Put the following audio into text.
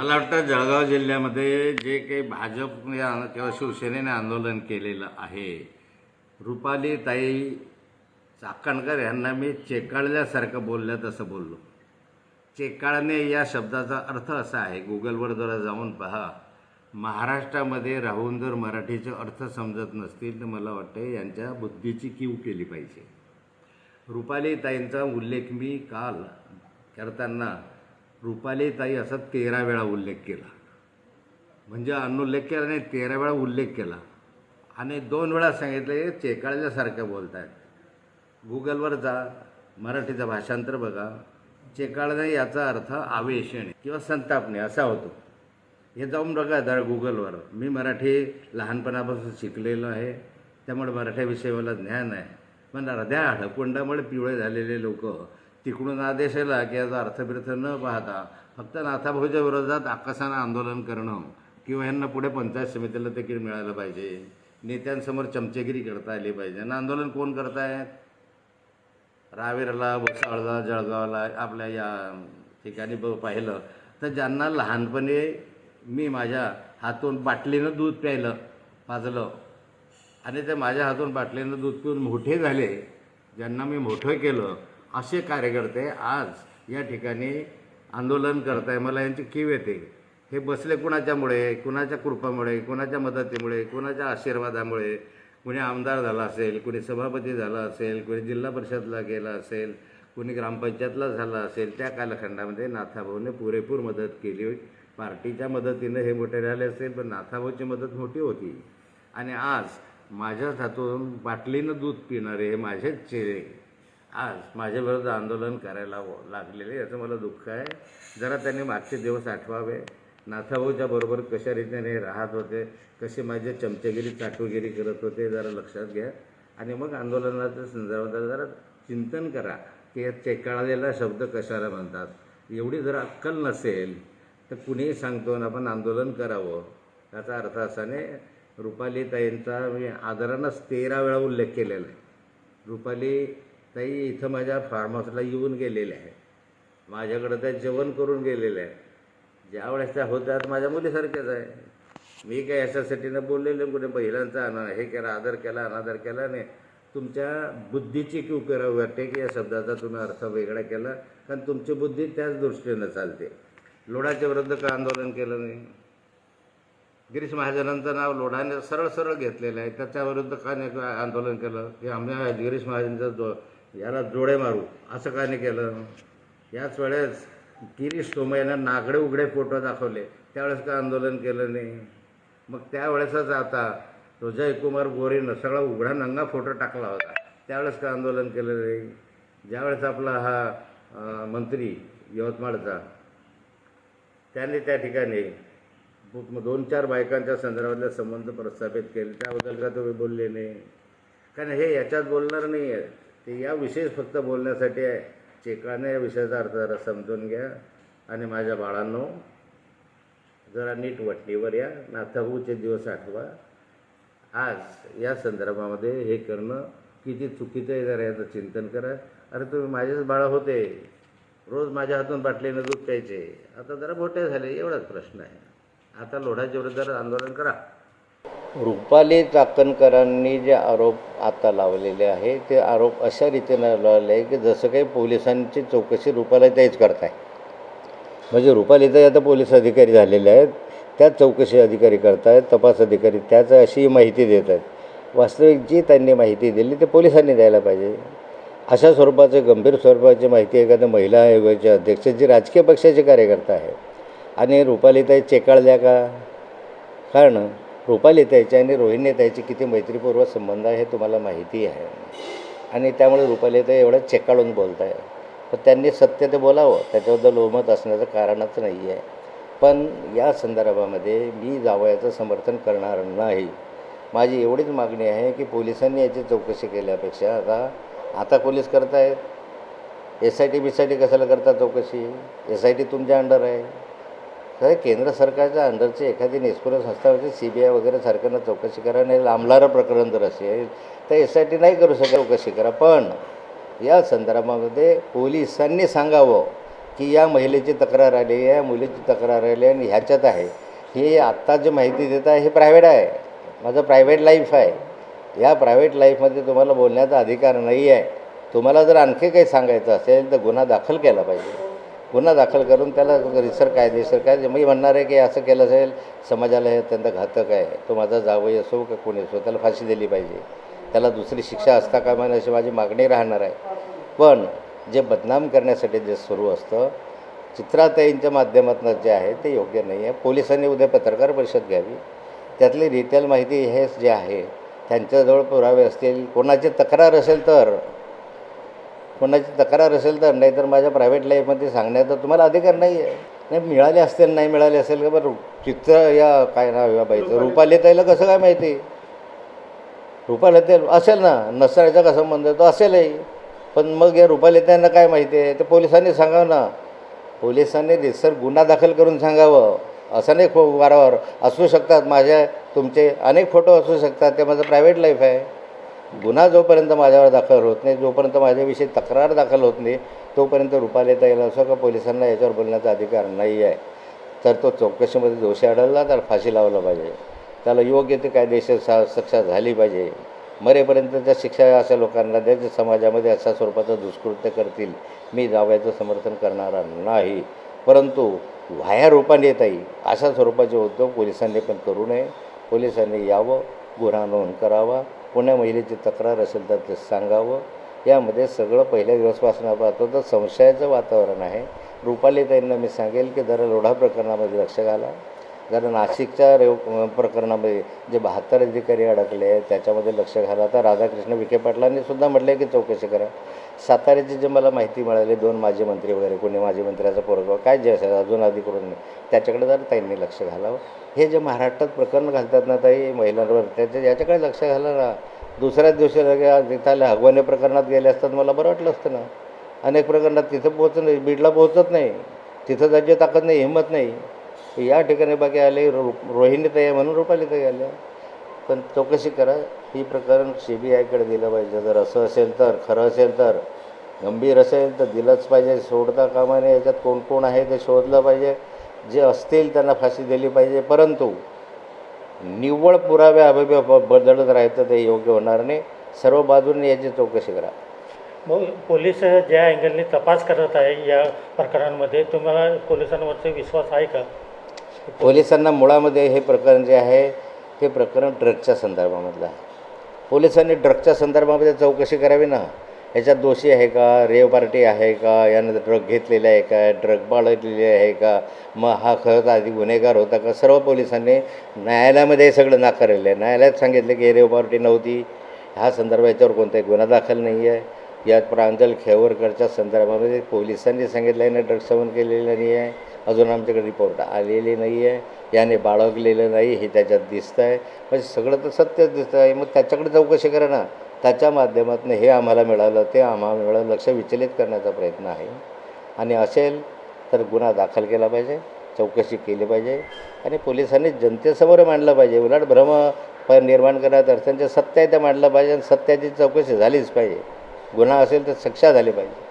मला वाटतं जळगाव जिल्ह्यामध्ये जे काही भाजपने किंवा शिवसेनेने आंदोलन केलेलं आहे रुपाली ताई चाकणकर यांना मी चेकाळल्यासारखं बोललं तसं बोललो. चेकाळणे या शब्दाचा अर्थ असा आहे गुगलवर जरा जाऊन पहा. महाराष्ट्रामध्ये राहून जर मराठीचे अर्थ समजत नसतील तर मला वाटतं यांच्या बुद्धीची कीव केली पाहिजे. रुपाली ताईंचा उल्लेख मी काल करताना रुपाली ताई असा तेरा वेळा उल्लेख केला. म्हणजे अनुल्लेख केला नाही तेरा वेळा उल्लेख केला. आणि दोन वेळा सांगितलं चेकाळल्यासारखं बोलत आहेत गुगलवर जा मराठीचं भाषांतर बघा. चेकाळणे याचा अर्थ आवेशणे किंवा संतापणे असा होतो. हे जाऊन बघा जरा गुगलवर मी मराठी लहानपणापासून शिकलेलो आहे त्यामुळे मराठीविषयी मला ज्ञान आहे. पण अर्ध्या हडकुंडामुळे पिवळे झालेले लोक तिकडून आदेश आला की याचा अर्थबिर्थ न पाहता फक्त नाथाभाऊच्या विरोधात आकाशानं आंदोलन करणं किंवा यांना पुढे पंचायत समितीला तिकीट मिळालं पाहिजे. नेत्यांसमोर चमचेगिरी करता आली पाहिजे. आणि आंदोलन कोण करतायत? रावेरला भुसावळला जळगावला आपल्या या ठिकाणी ब पाहिलं. तर ज्यांना लहानपणी मी माझ्या हातून बाटलीनं दूध प्यायलं पाजलं आणि ते माझ्या हातून बाटलीनं दूध पिऊन मोठे झाले ज्यांना मी मोठं केलं असे कार्यकर्ते आज या ठिकाणी आंदोलन करत आहे मला यांची कीव येते. हे बसले कुणाच्यामुळे? कुणाच्या कृपामुळे? कुणाच्या मदतीमुळे? कुणाच्या आशीर्वादामुळे? कुणी आमदार झाला असेल कुणी सभापती झाला असेल कुणी जिल्हा परिषदला गेला असेल कुणी ग्रामपंचायतला झाला असेल त्या कालखंडामध्ये नाथाभाऊने पुरेपूर मदत केली. पार्टीच्या मदतीनं हे मोठे झाले असेल पण नाथाभाऊची मदत मोठी होती. आणि आज माझ्याच हातून बाटलीनं दूध पिणारे हे माझेच चेहरे आज माझ्याविरुद्ध आंदोलन करायला हो- लागलेले याचं मला दुःख आहे. जरा त्यांनी मागचे दिवस आठवावे. नाथाभाऊच्या बरोबर कशा रीतीने राहत होते कसे माझे चमचेगिरी चाटूगिरी करत होते जरा लक्षात घ्या. आणि मग आंदोलनाच्या संदर्भात जरा चिंतन करा की या चेकाळलेला शब्द कशाला म्हणतात. एवढी जर अक्कल नसेल तर कुणीही सांगतो आणि आपण आंदोलन करावं. याचा अर्थ असा नाही. रुपाली ताईंचा मी आदरानंच तेरा वेळा उल्लेख केलेला आहे. रुपाली ताई इथं माझ्या फार्म हाऊसला येऊन गेलेल्या आहे. माझ्याकडं त्या जेवण करून गेलेल्या आहे. ज्या वेळेस त्या होत्या माझ्या मुलीसारख्याच आहे. मी काय याच्यासाठी न बोललेलो कुठे? महिलांचा अना हे केला आदर केला अनादर केला नाही. तुमच्या बुद्धीची क्यू करावी वाटते की या शब्दाचा तुम्ही अर्थ वेगळा केला कारण तुमची बुद्धी त्याच दृष्टीनं चालते. लोढाच्या विरुद्ध का आंदोलन केलं नाही? गिरीश महाजनांचं नाव लोढाने सरळ सरळ घेतलेलं आहे. त्याच्याविरुद्ध का नाही आंदोलन केलं? की आम्ही गिरीश महाजनचं जो याला जोडे मारू. असं का नाही केलं? याच वेळेस गिरीश सोमय्यानं नागडे उघडे फोटो दाखवले. त्यावेळेस का आंदोलन केलं नाही? मग त्यावेळेसच आता तो जयकुमार गोरेनं सगळा उघडा नंगा फोटो टाकला होता. त्यावेळेस का आंदोलन केलं नाही? ज्यावेळेस आपला हा मंत्री यवतमाळचा त्यांनी त्या ठिकाणी दोन चार बायकांच्या संदर्भातले संबंध प्रस्थापित केले. त्याबद्दल का तुम्ही बोलले नाही? कारण हे याच्यात बोलणार नाही आहे ते या विशेष फक्त बोलण्यासाठी आहे. चेकाने या विषयाचा अर्थ जरा समजून घ्या. आणि माझ्या बाळांनो जरा नीट वटणीवर या. नाथाभाऊचे दिवस आठवा. आज या संदर्भामध्ये हे करणं किती चुकीचं आहे जरा याचं चिंतन करा. अरे तुम्ही माझेच बाळा होते. रोज माझ्या हातून बाटलीनं दूध प्यायचे. आता जरा मोठे झाले एवढाच प्रश्न आहे. आता लोढा जरा आंदोलन करा. रुपाली चाकणकरांनी जे आरोप आता लावलेले आहे ते आरोप अशा रीतीनं लावले आहे की जसं काही पोलिसांची चौकशी रुपालीताईच करताय. म्हणजे रुपालीताई आता पोलीस अधिकारी झालेले आहेत त्याच चौकशी अधिकारी करतायत तपास अधिकारी त्याच अशी माहिती देत आहेत वास्तविक जी त्यांनी माहिती दिली ते पोलिसांनी द्यायला पाहिजे. अशा स्वरूपाचे गंभीर स्वरूपाची माहिती एखाद्या महिला आयोगाचे अध्यक्ष जे राजकीय पक्षाचे कार्यकर्ता आहेत. आणि रुपालीताई चेकाळल्या का? कारण रुपालीताईचे आणि रोहिणीताईचे किती मैत्रीपूर्वक संबंध आहे हे तुम्हाला माहिती आहे. आणि त्यामुळे रुपालीताई एवढं चेकाळून बोलत आहे पण त्यांनी सत्य ते बोलावं त्याच्याबद्दल लोमत असण्याचं कारणच नाही आहे पण या संदर्भामध्ये मी जावयाचं समर्थन करणार नाही. माझी एवढीच मागणी आहे की पोलिसांनी याची चौकशी केल्यापेक्षा आता आता पोलीस करतायत? S I T B T कशाला करता चौकशी? एस आय टी तुमच्या अंडर आहे. तर केंद्र सरकारच्या अंडरची एखादी निष्पुर संस्थावरची सी म्हणजे बी आय वगैरे सारख्यांना चौकशी करा नाही लांबणारं प्रकरण जर असेल तर एस आय टी नाही करू शकत चौकशी करा. पण या संदर्भामध्ये पोलिसांनी सांगावं की या महिलेची तक्रार आली या मुलीची तक्रार आली आणि ह्याच्यात आहे. ही आत्ता जी माहिती देत आहे हे प्रायव्हेट आहे. माझं प्रायव्हेट लाईफ आहे. या प्रायव्हेट लाईफमध्ये तुम्हाला बोलण्याचा अधिकार नाही आहे तुम्हाला जर आणखी काही सांगायचं असेल तर गुन्हा दाखल केला पाहिजे. गुन्हा दाखल करून त्याला रिसर कायदेशीर काय मी म्हणणार आहे की असं केलं असेल समाजाला हे अत्यंत घातक आहे. तो माझा जावई असो का कोणी असो त्याला फाशी दिली पाहिजे. त्याला दुसरी शिक्षा असता कामा नये अशी माझी मागणी राहणार आहे. पण जे बदनाम करण्यासाठी जे सुरू असतं चित्राताईंच्या माध्यमातून जे आहे ते योग्य नाही आहे. पोलिसांनी उद्या पत्रकार परिषद घ्यावी. त्यातली रिटेल माहिती हे जे आहे त्यांच्याजवळ पुरावे असतील कोणाची तक्रार असेल तर कोणाची तक्रार असेल तर नाहीतर माझ्या प्रायव्हेट लाईफमध्ये सांगण्याचा तुम्हाला अधिकार नाही आहे. नाही मिळाले असतील नाही मिळाले असेल का बरं चित्र या काय नाव या बाईचं? रुपाली. ताईला कसं काय माहिती? रुपाली ताई असेल ना नसण्याचा का संबंध? तो असेलही. पण मग या रुपाली ताईंना काय माहिती आहे? ते पोलिसांनी सांगावं ना. पोलिसांनी रिसर गुन्हा दाखल करून सांगावं. असं नाही खो वारंवार. असू शकतात माझ्या तुमचे अनेक फोटो असू शकतात. ते माझं प्रायव्हेट लाईफ आहे. गुन्हा जोपर्यंत माझ्यावर दाखल होत नाही जोपर्यंत माझ्याविषयी तक्रार दाखल होत नाही तोपर्यंत रुपा लेता येईल असं का पोलिसांना याच्यावर बोलण्याचा अधिकार नाही आहे तर तो चौकशीमध्ये दोषी आढळला तर फाशी लावला पाहिजे. त्याला योग्य ते कायदेशीर सा शिक्षा झाली पाहिजे. मरेपर्यंतच्या शिक्षा अशा लोकांना द्या जे समाजामध्ये अशा स्वरूपाचं दुष्कृत्य करतील मी जावयाचं समर्थन करणारा नाही. परंतु व्हाया रूपाने येत येईल अशा स्वरूपाचे उद्योग पोलिसांनी पण करू नये. पोलिसांनी यावं गुन्हा नोंद करावा. कोण्या महिलेची तक्रार असेल तर ते सांगावं. यामध्ये सगळं पहिल्या दिवसपासून पाहतो तर संशयाचं वातावरण आहे. रुपाली ताईंना मी सांगेल की जरा लोढा प्रकरणामध्ये लक्ष घाला. जर नाशिकच्या रेव प्रकरणामध्ये जे बहात्तर अधिकारी अडकले आहेत त्याच्यामध्ये लक्ष घाला. तर राधाकृष्ण विखे पाटलांनी सुद्धा म्हटलं की चौकशी करा. साताऱ्याची जे मला माहिती मिळाली दोन माजी मंत्री वगैरे कोणी माजी मंत्र्याचा पोरगा काय जे असेल अजून अधिकृत नाही. त्याच्याकडे जर ताईंनी लक्ष घालावं. हे जे महाराष्ट्रात प्रकरण घालतात ना ताई महिलांवर त्याच्या याच्याकडे लक्ष घाला ना. दुसऱ्याच दिवशी तिथं हगवणे प्रकरणात गेले असतात मला बरं वाटलं असतं ना. अनेक प्रकरणात तिथं पोहोचत नाही बीडला पोहोचत नाही. तिथं जायची ताकद नाही हिंमत नाही. या ठिकाणी बाकी आले रो रोहिणी ताई आहे म्हणून रुपाली ताई आल्या. पण चौकशी करा ही प्रकरण सी बी आयकडे दिलं पाहिजे. जर असं असेल तर खरं असेल तर गंभीर असेल तर दिलंच पाहिजे. सोडता कामा नये. याच्यात कोण कोण आहे ते शोधलं पाहिजे. जे असतील त्यांना फाशी दिली पाहिजे. परंतु निव्वळ पुराव्या अभव्य बदलत राहतं ते योग्य होणार नाही. सर्व बाजूंनी याची चौकशी करा. मग पोलीस ज्या अँगलने तपास करत आहे या प्रकरणांमध्ये तुम्हाला पोलिसांवरचा विश्वास आहे का? पोलिसांना मुळामध्ये हे प्रकरण जे आहे ते प्रकरण ड्रगच्या संदर्भामधलं आहे. पोलिसांनी ड्रगच्या संदर्भामध्ये चौकशी करावी ना? याच्यात दोषी आहे का? रेव पार्टी आहे का? यानं ड्रग घेतलेले आहे का? ड्रग बाळगलेले आहे का? मग हा खरंच आधी गुन्हेगार होता का? सर्व पोलिसांनी न्यायालयामध्ये हे सगळं नाकारलेलं आहे. न्यायालयात सांगितलं की रेव पार्टी नव्हती. ह्या संदर्भ याच्यावर कोणताही गुन्हा दाखल नाही आहे. यात प्रांजल खेवरकरच्या संदर्भामध्ये पोलिसांनी सांगितलं याने ड्रग सेवन केलेलं नाही आहे. अजून आमच्याकडे रिपोर्ट आलेली नाही आहे याने बाळगलेलं नाही हे त्याच्यात दिसतं आहे म्हणजे सगळं तर सत्यच दिसतं आहे मग त्याच्याकडे चौकशी करा ना. त्याच्या माध्यमातून हे आम्हाला मिळालं ते आम्हाला मिळालं लक्ष विचलित करण्याचा प्रयत्न आहे. आणि असेल तर गुन्हा दाखल केला पाहिजे चौकशी केली पाहिजे. आणि पोलिसांनी जनतेसमोर मांडलं पाहिजे. उलट भ्रम प निर्माण करण्यात अडचणचे सत्य आहे ते मांडलं पाहिजे आणि सत्याची चौकशी झालीच पाहिजे. गुन्हा असेल तर शिक्षा झाली पाहिजे.